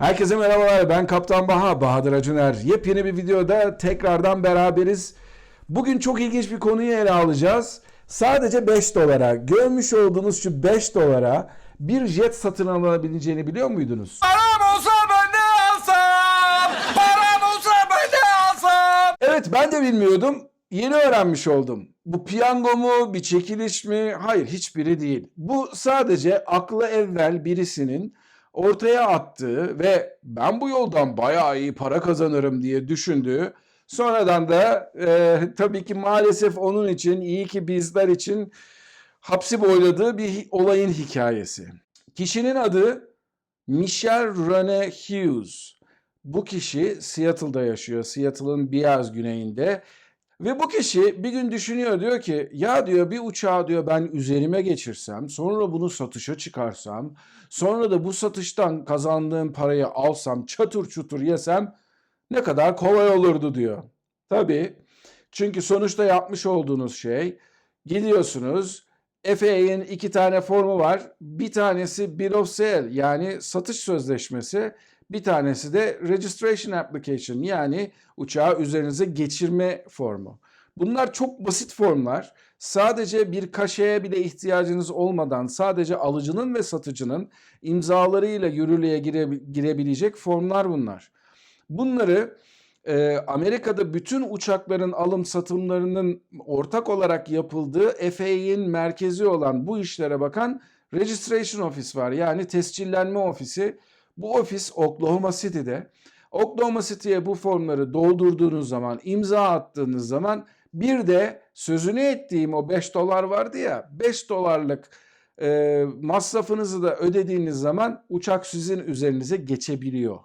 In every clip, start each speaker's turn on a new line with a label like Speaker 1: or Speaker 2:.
Speaker 1: Herkese merhabalar ben Kaptan Baha, Bahadır Acuner. Yepyeni bir videoda tekrardan beraberiz. Bugün çok ilginç bir konuyu ele alacağız. Sadece 5 dolara, görmüş olduğunuz şu 5 dolara bir jet satın alınabileceğini biliyor muydunuz?
Speaker 2: Param olsa ben de alsam. Param olsa ben de alsam.
Speaker 1: Evet ben de bilmiyordum. Yeni öğrenmiş oldum. Bu piyango mu, bir çekiliş mi? Hayır hiçbiri değil. Bu sadece aklı evvel birisinin ortaya attığı ve ben bu yoldan bayağı iyi para kazanırım diye düşündüğü sonradan da e, tabii ki maalesef onun için iyi ki bizler için hapsi boyladığı bir olayın hikayesi. Kişinin adı Michelle Rene Hughes. Bu kişi Seattle'da yaşıyor. Seattle'ın biraz güneyinde. Ve bu kişi bir gün düşünüyor diyor ki ya diyor bir uçağı diyor ben üzerime geçirsem sonra bunu satışa çıkarsam sonra da bu satıştan kazandığım parayı alsam çatır çutur yesem ne kadar kolay olurdu diyor. Tabii çünkü sonuçta yapmış olduğunuz şey gidiyorsunuz FAA'nin iki tane formu var. Bir tanesi Bill of Sale yani satış sözleşmesi. Bir tanesi de Registration Application yani uçağı üzerinize geçirme formu. Bunlar çok basit formlar. Sadece bir kaşeye bile ihtiyacınız olmadan sadece alıcının ve satıcının imzalarıyla yürürlüğe gire- girebilecek formlar bunlar. Bunları e, Amerika'da bütün uçakların alım satımlarının ortak olarak yapıldığı FAA'nin merkezi olan bu işlere bakan Registration Office var. Yani tescillenme ofisi. Bu ofis Oklahoma City'de. Oklahoma City'ye bu formları doldurduğunuz zaman, imza attığınız zaman bir de sözünü ettiğim o 5 dolar vardı ya 5 dolarlık e, masrafınızı da ödediğiniz zaman uçak sizin üzerinize geçebiliyor.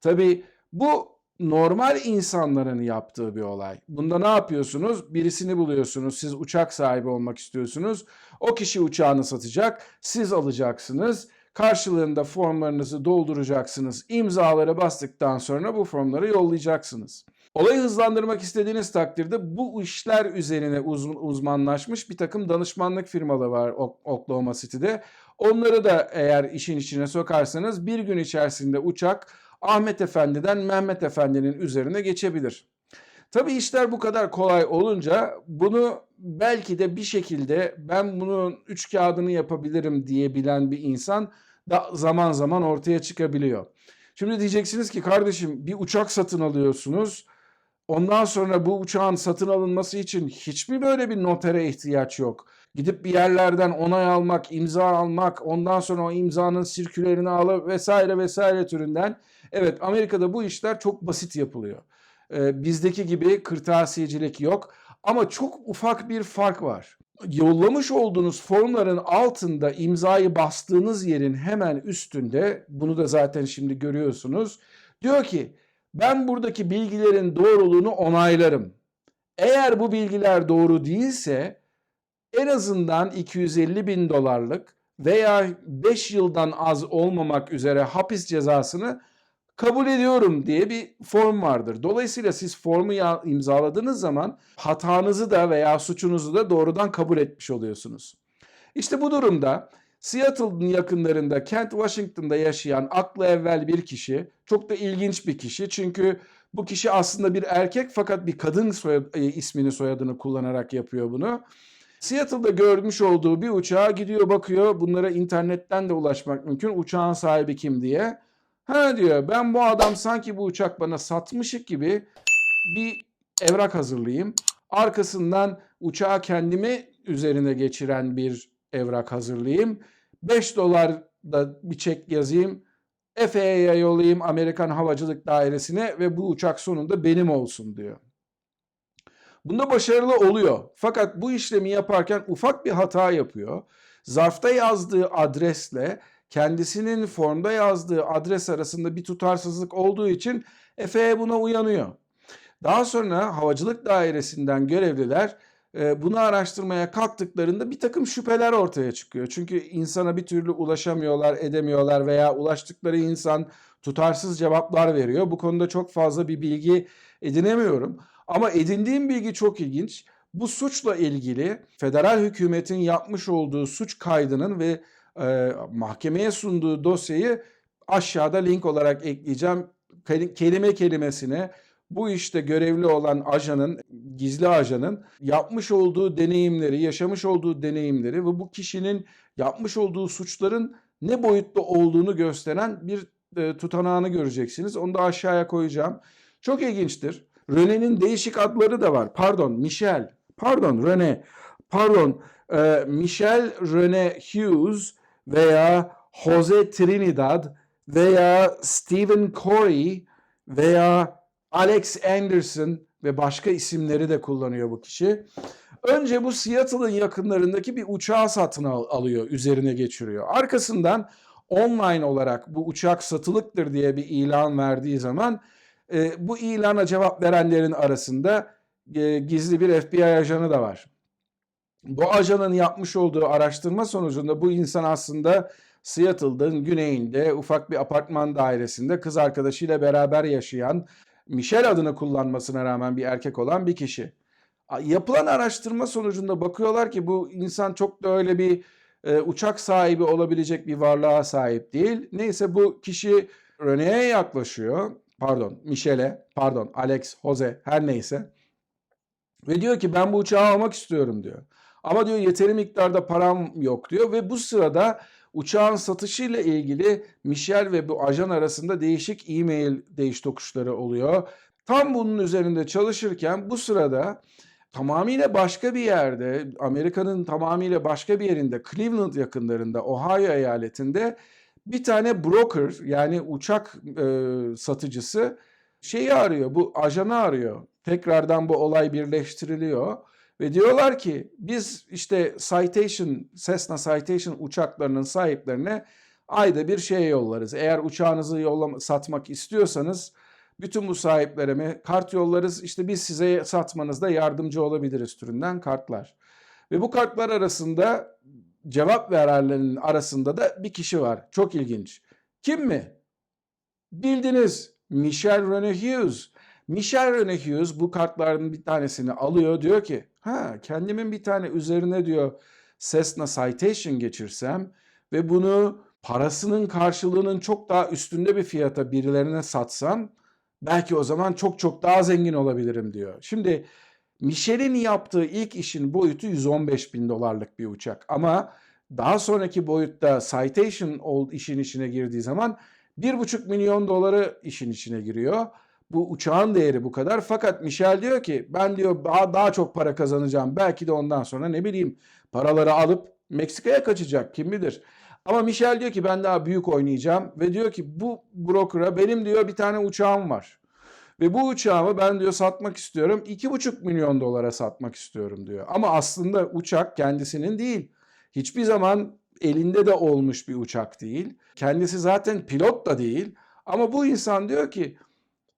Speaker 1: Tabii bu normal insanların yaptığı bir olay. Bunda ne yapıyorsunuz? Birisini buluyorsunuz. Siz uçak sahibi olmak istiyorsunuz. O kişi uçağını satacak. Siz alacaksınız. Karşılığında formlarınızı dolduracaksınız. İmzaları bastıktan sonra bu formları yollayacaksınız. Olayı hızlandırmak istediğiniz takdirde bu işler üzerine uz- uzmanlaşmış bir takım danışmanlık firmaları var Ok- Oklahoma City'de. Onları da eğer işin içine sokarsanız bir gün içerisinde uçak Ahmet Efendi'den Mehmet Efendi'nin üzerine geçebilir. Tabii işler bu kadar kolay olunca bunu belki de bir şekilde ben bunun üç kağıdını yapabilirim diyebilen bir insan da zaman zaman ortaya çıkabiliyor. Şimdi diyeceksiniz ki kardeşim bir uçak satın alıyorsunuz. Ondan sonra bu uçağın satın alınması için hiç mi böyle bir notere ihtiyaç yok? Gidip bir yerlerden onay almak, imza almak, ondan sonra o imzanın sirkülerini alıp vesaire vesaire türünden. Evet Amerika'da bu işler çok basit yapılıyor. Ee, bizdeki gibi kırtasiyecilik yok ama çok ufak bir fark var. Yollamış olduğunuz formların altında imzayı bastığınız yerin hemen üstünde bunu da zaten şimdi görüyorsunuz. Diyor ki ben buradaki bilgilerin doğruluğunu onaylarım. Eğer bu bilgiler doğru değilse en azından 250 bin dolarlık veya 5 yıldan az olmamak üzere hapis cezasını kabul ediyorum diye bir form vardır. Dolayısıyla siz formu imzaladığınız zaman hatanızı da veya suçunuzu da doğrudan kabul etmiş oluyorsunuz. İşte bu durumda Seattle'ın yakınlarında Kent Washington'da yaşayan aklı evvel bir kişi, çok da ilginç bir kişi çünkü bu kişi aslında bir erkek fakat bir kadın soyad, e, ismini soyadını kullanarak yapıyor bunu. Seattle'da görmüş olduğu bir uçağa gidiyor bakıyor bunlara internetten de ulaşmak mümkün uçağın sahibi kim diye. Ha diyor ben bu adam sanki bu uçak bana satmışık gibi bir evrak hazırlayayım. Arkasından uçağı kendimi üzerine geçiren bir evrak hazırlayayım. 5 dolar da bir çek yazayım. FAA'ya yollayayım Amerikan Havacılık Dairesi'ne ve bu uçak sonunda benim olsun diyor. Bunda başarılı oluyor. Fakat bu işlemi yaparken ufak bir hata yapıyor. Zarfta yazdığı adresle kendisinin formda yazdığı adres arasında bir tutarsızlık olduğu için FAA buna uyanıyor. Daha sonra havacılık dairesinden görevliler e, bunu araştırmaya kalktıklarında bir takım şüpheler ortaya çıkıyor. Çünkü insana bir türlü ulaşamıyorlar, edemiyorlar veya ulaştıkları insan tutarsız cevaplar veriyor. Bu konuda çok fazla bir bilgi edinemiyorum. Ama edindiğim bilgi çok ilginç. Bu suçla ilgili federal hükümetin yapmış olduğu suç kaydının ve e, mahkemeye sunduğu dosyayı aşağıda link olarak ekleyeceğim. Keli- Kelime kelimesine bu işte görevli olan ajanın, gizli ajanın yapmış olduğu deneyimleri, yaşamış olduğu deneyimleri ve bu kişinin yapmış olduğu suçların ne boyutta olduğunu gösteren bir e, tutanağını göreceksiniz. Onu da aşağıya koyacağım. Çok ilginçtir. René'nin değişik adları da var. Pardon, Michel. Pardon, René. Pardon, e, Michel René Hughes veya Jose Trinidad veya Stephen Corey veya Alex Anderson ve başka isimleri de kullanıyor bu kişi. Önce bu Seattle'ın yakınlarındaki bir uçağı satın al- alıyor, üzerine geçiriyor. Arkasından online olarak bu uçak satılıktır diye bir ilan verdiği zaman e, bu ilana cevap verenlerin arasında e, gizli bir FBI ajanı da var. Bu ajanın yapmış olduğu araştırma sonucunda bu insan aslında Seattle'ın güneyinde ufak bir apartman dairesinde kız arkadaşıyla beraber yaşayan Michelle adını kullanmasına rağmen bir erkek olan bir kişi. Yapılan araştırma sonucunda bakıyorlar ki bu insan çok da öyle bir e, uçak sahibi olabilecek bir varlığa sahip değil. Neyse bu kişi René'ye yaklaşıyor. Pardon, Michel'e, pardon, Alex, Jose her neyse. Ve diyor ki ben bu uçağı almak istiyorum diyor. Ama diyor yeteri miktarda param yok diyor ve bu sırada uçağın satışıyla ilgili Michel ve bu ajan arasında değişik e-mail değiş tokuşları oluyor. Tam bunun üzerinde çalışırken bu sırada tamamıyla başka bir yerde, Amerika'nın tamamıyla başka bir yerinde, Cleveland yakınlarında, Ohio eyaletinde bir tane broker yani uçak e, satıcısı şeyi arıyor, bu ajanı arıyor. Tekrardan bu olay birleştiriliyor. Ve diyorlar ki biz işte Citation, Cessna Citation uçaklarının sahiplerine ayda bir şey yollarız. Eğer uçağınızı yollama, satmak istiyorsanız bütün bu sahiplerime kart yollarız. İşte biz size satmanızda yardımcı olabiliriz türünden kartlar. Ve bu kartlar arasında cevap verenlerin arasında da bir kişi var. Çok ilginç. Kim mi? Bildiniz. Michel René Hughes. Michel René Hughes bu kartların bir tanesini alıyor. Diyor ki ha kendimin bir tane üzerine diyor Cessna Citation geçirsem ve bunu parasının karşılığının çok daha üstünde bir fiyata birilerine satsam belki o zaman çok çok daha zengin olabilirim diyor. Şimdi Michel'in yaptığı ilk işin boyutu 115 bin dolarlık bir uçak ama daha sonraki boyutta Citation ol- işin içine girdiği zaman 1,5 milyon doları işin içine giriyor. Bu uçağın değeri bu kadar. Fakat Michel diyor ki ben diyor daha, daha çok para kazanacağım. Belki de ondan sonra ne bileyim paraları alıp Meksika'ya kaçacak kim bilir. Ama Michel diyor ki ben daha büyük oynayacağım ve diyor ki bu broker'a benim diyor bir tane uçağım var. Ve bu uçağımı ben diyor satmak istiyorum. 2,5 milyon dolara satmak istiyorum diyor. Ama aslında uçak kendisinin değil. Hiçbir zaman elinde de olmuş bir uçak değil. Kendisi zaten pilot da değil. Ama bu insan diyor ki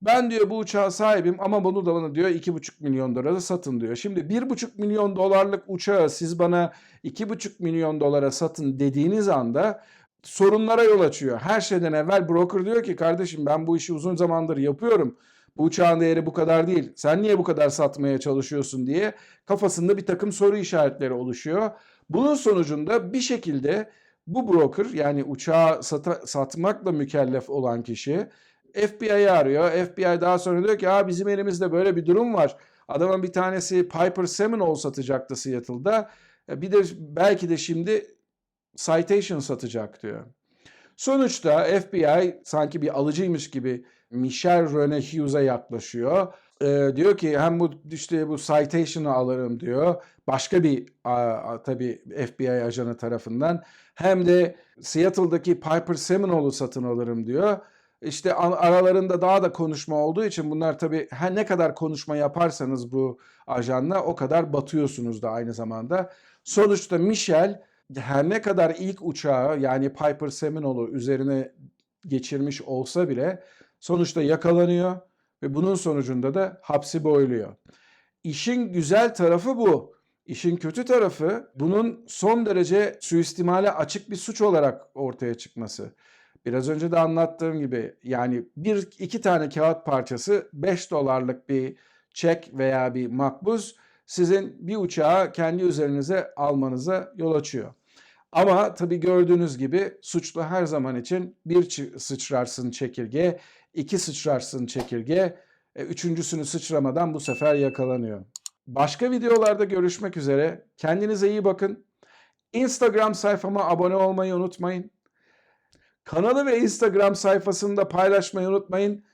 Speaker 1: ben diyor bu uçağa sahibim ama bunu da bana diyor 2,5 milyon dolara satın diyor. Şimdi 1,5 milyon dolarlık uçağı siz bana 2,5 milyon dolara satın dediğiniz anda sorunlara yol açıyor. Her şeyden evvel broker diyor ki kardeşim ben bu işi uzun zamandır yapıyorum. Bu uçağın değeri bu kadar değil. Sen niye bu kadar satmaya çalışıyorsun diye kafasında bir takım soru işaretleri oluşuyor. Bunun sonucunda bir şekilde bu broker yani uçağı sata- satmakla mükellef olan kişi FBI'yi arıyor. FBI daha sonra diyor ki Aa, bizim elimizde böyle bir durum var. Adamın bir tanesi Piper Seminole satacaktı Seattle'da. E, Bir de belki de şimdi Citation satacak diyor. Sonuçta FBI sanki bir alıcıymış gibi Michel René Hughes'a yaklaşıyor. Ee, diyor ki hem bu işte bu citation'ı alırım diyor. Başka bir a, a, tabii FBI ajanı tarafından. Hem de Seattle'daki Piper Seminole'u satın alırım diyor. İşte aralarında daha da konuşma olduğu için bunlar tabii her ne kadar konuşma yaparsanız bu ajanla o kadar batıyorsunuz da aynı zamanda. Sonuçta Michel her ne kadar ilk uçağı yani Piper Seminole'u üzerine geçirmiş olsa bile sonuçta yakalanıyor ve bunun sonucunda da hapsi boyluyor. İşin güzel tarafı bu. İşin kötü tarafı bunun son derece suistimale açık bir suç olarak ortaya çıkması. Biraz önce de anlattığım gibi yani bir iki tane kağıt parçası 5 dolarlık bir çek veya bir makbuz sizin bir uçağı kendi üzerinize almanıza yol açıyor. Ama tabii gördüğünüz gibi suçlu her zaman için bir sıçrarsın çekirge, iki sıçrarsın çekirge, e, üçüncüsünü sıçramadan bu sefer yakalanıyor. Başka videolarda görüşmek üzere. Kendinize iyi bakın. Instagram sayfama abone olmayı unutmayın. Kanalı ve Instagram sayfasını da paylaşmayı unutmayın.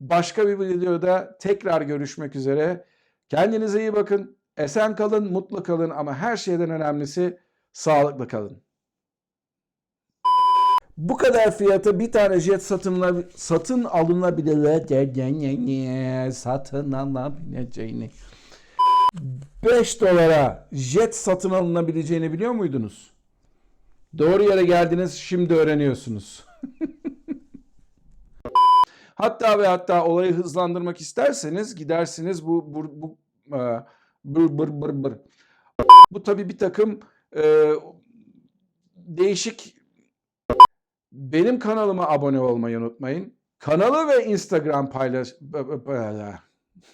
Speaker 1: Başka bir videoda tekrar görüşmek üzere. Kendinize iyi bakın. Esen kalın, mutlu kalın ama her şeyden önemlisi sağlıklı kalın. Bu kadar fiyata bir tane jet satın, satın alınabilir. Satın alabileceğini. 5 dolara jet satın alınabileceğini biliyor muydunuz? Doğru yere geldiniz şimdi öğreniyorsunuz. hatta ve hatta olayı hızlandırmak isterseniz gidersiniz bu bu bu e, bır bır bır bır. Bu tabii bir takım e, değişik benim kanalıma abone olmayı unutmayın. Kanalı ve Instagram paylaş